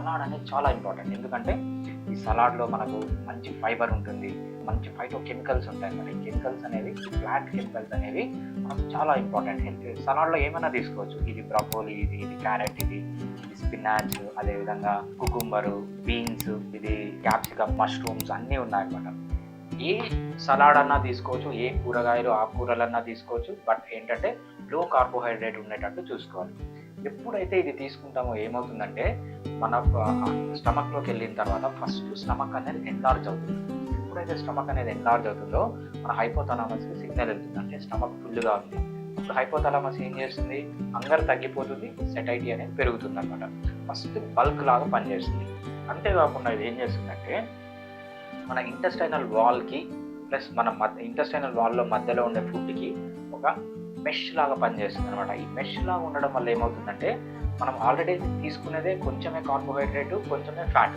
Salad అనేది చాలా important. ఎందుకంటే ఈ సలాడ్లో మనకు మంచి ఫైబర్ ఉంటుంది. మంచి ఫైటో కెమికల్స్ ఉంటాయి. మరి కెమికల్స్ అనేవి ఫ్లాట్ కెమికల్స్ అనేవి మనకు చాలా ఇంపార్టెంట్. హెల్త్ సలాడ్లో ఏమైనా తీసుకోవచ్చు. ఇది బ్రకోలీ ఇది ఇది క్యారెట్ ఇది ఇది స్పినాచ్ అదేవిధంగా కుకుంబరు బీన్స్ ఇది క్యాప్సికమ్ మష్రూమ్స్ అన్నీ ఉన్నాయన్నమాట. ఏ సలాడ్ అన్నా తీసుకోవచ్చు. ఏ కూరగాయలు ఆకుకూరలన్నా తీసుకోవచ్చు. బట్ ఏంటంటే లో కార్బోహైడ్రేట్ ఉండేటట్టు చూసుకోవాలి. ఎప్పుడైతే ఇది తీసుకుంటామో ఏమవుతుందంటే మన స్టమక్లోకి వెళ్ళిన తర్వాత ఫస్ట్ స్టమక్ అనేది ఎన్లార్జ్ అవుతుంది. ఎప్పుడైతే స్టమక్ అనేది ఎన్లార్జ్ అవుతుందో మన హైపోథలామస్కి సిగ్నల్ వెళ్తుంది. అంటే స్టమక్ ఫుల్గా ఉంది. ఇప్పుడు హైపోథలామస్ ఏం చేస్తుంది? అంగర్ తగ్గిపోతుంది సెటైటీ అనేది పెరుగుతుంది అనమాట ఫస్ట్ బల్క్ లాగా పనిచేస్తుంది. అంతేకాకుండా ఇది ఏం చేస్తుందంటే మన ఇంటెస్టైనల్ వాల్కి ప్లస్ మన మధ్య ఇంటెస్టైనల్ వాల్లో మధ్యలో ఉండే ఫుడ్కి ఒక మెష్ లాగా పనిచేస్తుంది అనమాట ఈ మెష్ లాగా ఉండడం వల్ల ఏమవుతుందంటే మనం ఆల్రెడీ తీసుకునేదే కొంచెమే కార్బోహైడ్రేట్ కొంచెమే ఫ్యాట్.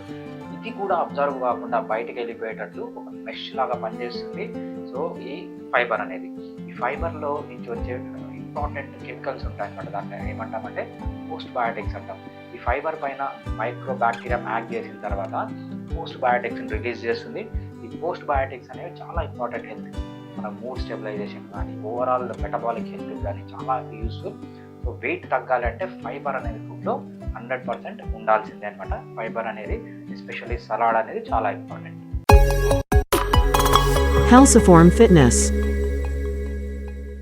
ఇది కూడా అబ్జర్వ్ కాకుండా బయటికి వెళ్ళిపోయేటట్టు ఒక మెష్ లాగా పనిచేస్తుంది. సో ఈ ఫైబర్ అనేది. ఈ ఫైబర్లో నుంచి వచ్చే ఇంపార్టెంట్ కెమికల్స్ ఉంటాయి అనమాట దాన్ని ఏమంటామంటే పోస్ట్ బయోటిక్స్ అంటాం. ఈ ఫైబర్ పైన మైక్రో బ్యాక్టీరియా యాక్ట్ చేసిన తర్వాత పోస్ట్ బయోటిక్స్ని రిలీజ్ చేస్తుంది. ఈ పోస్ట్ బయోటిక్స్ అనేవి చాలా ఇంపార్టెంట్ హెల్త్. మన మూడ్ స్టెబిలైజేషన్ కానీ ఓవరాల్ మెటబాలిక్ హెల్త్ కానీ చాలా యూస్ఫుల్ సో వెయిట్ తగ్గాలంటే ఫైబర్ అనేది ఫుడ్లో హండ్రెడ్ పర్సెంట్ ఉండాల్సిందే అనమాట ఫైబర్ అనేది ఎస్పెషల్లీ సలాడ్ అనేది చాలా ఇంపార్టెంట్ Helsiform ఫిట్నెస్